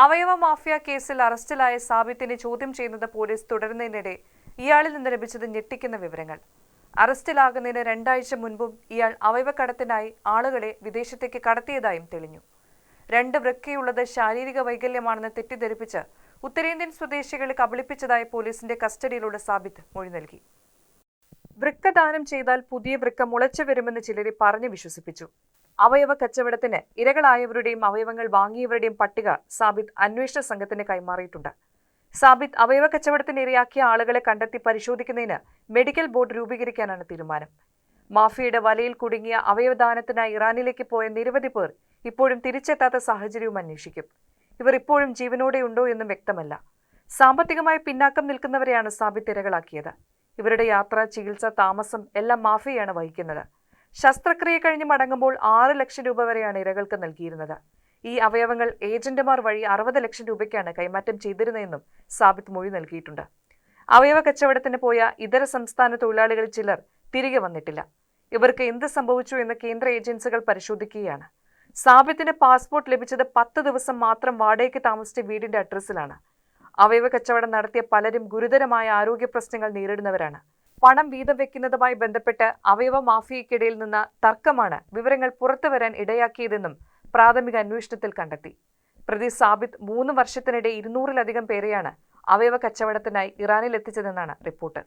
അവയവ മാഫിയ കേസിൽ അറസ്റ്റിലായ സാബിത്തിനെ ചോദ്യം ചെയ്യുന്നത് പോലീസ് തുടരുന്നതിനിടെ ഇയാളിൽ നിന്ന് ലഭിച്ചത് ഞെട്ടിക്കുന്ന വിവരങ്ങൾ. അറസ്റ്റിലാകുന്നതിന് രണ്ടാഴ്ച മുൻപും ഇയാൾ അവയവക്കടത്തിനായി ആളുകളെ വിദേശത്തേക്ക് കടത്തിയതായും തെളിഞ്ഞു. രണ്ട് വൃക്കയുള്ളത് ശാരീരിക വൈകല്യമാണെന്ന് തെറ്റിദ്ധരിപ്പിച്ച് ഉത്തരേന്ത്യൻ സ്വദേശികളെ കബളിപ്പിച്ചതായി പോലീസിന്റെ കസ്റ്റഡിയിലുള്ള സാബിത്ത് മൊഴി നൽകി. വൃക്ക ദാനം ചെയ്താൽ പുതിയ വൃക്ക മുളച്ചു വരുമെന്ന് ചിലരെ പറഞ്ഞു വിശ്വസിപ്പിച്ചു. അവയവ കച്ചവടത്തിന് ഇരകളായവരുടെയും അവയവങ്ങൾ വാങ്ങിയവരുടെയും പട്ടിക സാബിത്ത് അന്വേഷണ സംഘത്തിന് കൈമാറിയിട്ടുണ്ട് സാബിത്ത് അവയവ കച്ചവടത്തിന് ഇരയാക്കിയ ആളുകളെ കണ്ടെത്തി പരിശോധിക്കുന്നതിന് മെഡിക്കൽ ബോർഡ് രൂപീകരിക്കാനാണ് തീരുമാനം. മാഫിയയുടെ വലയിൽ കുടുങ്ങിയ അവയവദാനത്തിനായി ഇറാനിലേക്ക് പോയ നിരവധി പേർ ഇപ്പോഴും തിരിച്ചെത്താത്ത സാഹചര്യവും അന്വേഷിക്കും. ഇവർ ഇപ്പോഴും ജീവനോടെയുണ്ടോ എന്നും വ്യക്തമല്ല. സാമ്പത്തികമായി പിന്നാക്കം നിൽക്കുന്നവരെയാണ് സാബിത്ത് ഇരകളാക്കിയത്. ഇവരുടെ യാത്ര ചികിത്സ താമസം എല്ലാം മാഫിയയാണ് വഹിക്കുന്നത്. ശസ്ത്രക്രിയ കഴിഞ്ഞ് മടങ്ങുമ്പോൾ ആറ് ലക്ഷം രൂപ വരെയാണ് ഇരകൾക്ക് നൽകിയിരുന്നത്. ഈ അവയവങ്ങൾ ഏജന്റുമാർ വഴി അറുപത് ലക്ഷം രൂപയ്ക്കാണ് കൈമാറ്റം ചെയ്തിരുന്നതെന്നും സാബിത്ത് മൊഴി നൽകിയിട്ടുണ്ട്. അവയവ കച്ചവടത്തിന് പോയ ഇതര സംസ്ഥാന തൊഴിലാളികളിൽ ചിലർ തിരികെ വന്നിട്ടില്ല. ഇവർക്ക് എന്ത് സംഭവിച്ചു എന്ന് കേന്ദ്ര ഏജൻസികൾ പരിശോധിക്കുകയാണ്. സാബിത്തിന് പാസ്പോർട്ട് ലഭിച്ചത് പത്ത് ദിവസം മാത്രം വാടകയ്ക്ക് താമസിച്ച വീടിന്റെ അഡ്രസ്സിലാണ്. അവയവ കച്ചവടം നടത്തിയ പലരും ഗുരുതരമായ ആരോഗ്യ പ്രശ്നങ്ങൾ നേരിടുന്നവരാണ്. പണം വീതം വെക്കുന്നതുമായി ബന്ധപ്പെട്ട് അവയവ മാഫിയയ്ക്കിടയിൽ നിന്ന് തർക്കമാണ് വിവരങ്ങൾ പുറത്തുവരാൻ ഇടയാക്കിയതെന്നും പ്രാഥമിക അന്വേഷണത്തിൽ കണ്ടെത്തി. പ്രതി സാബിത്ത് മൂന്ന് വർഷത്തിനിടെ ഇരുന്നൂറിലധികം പേരെയാണ് അവയവ കച്ചവടത്തിനായി ഇറാനിൽ എത്തിച്ചതെന്നാണ് റിപ്പോർട്ട്.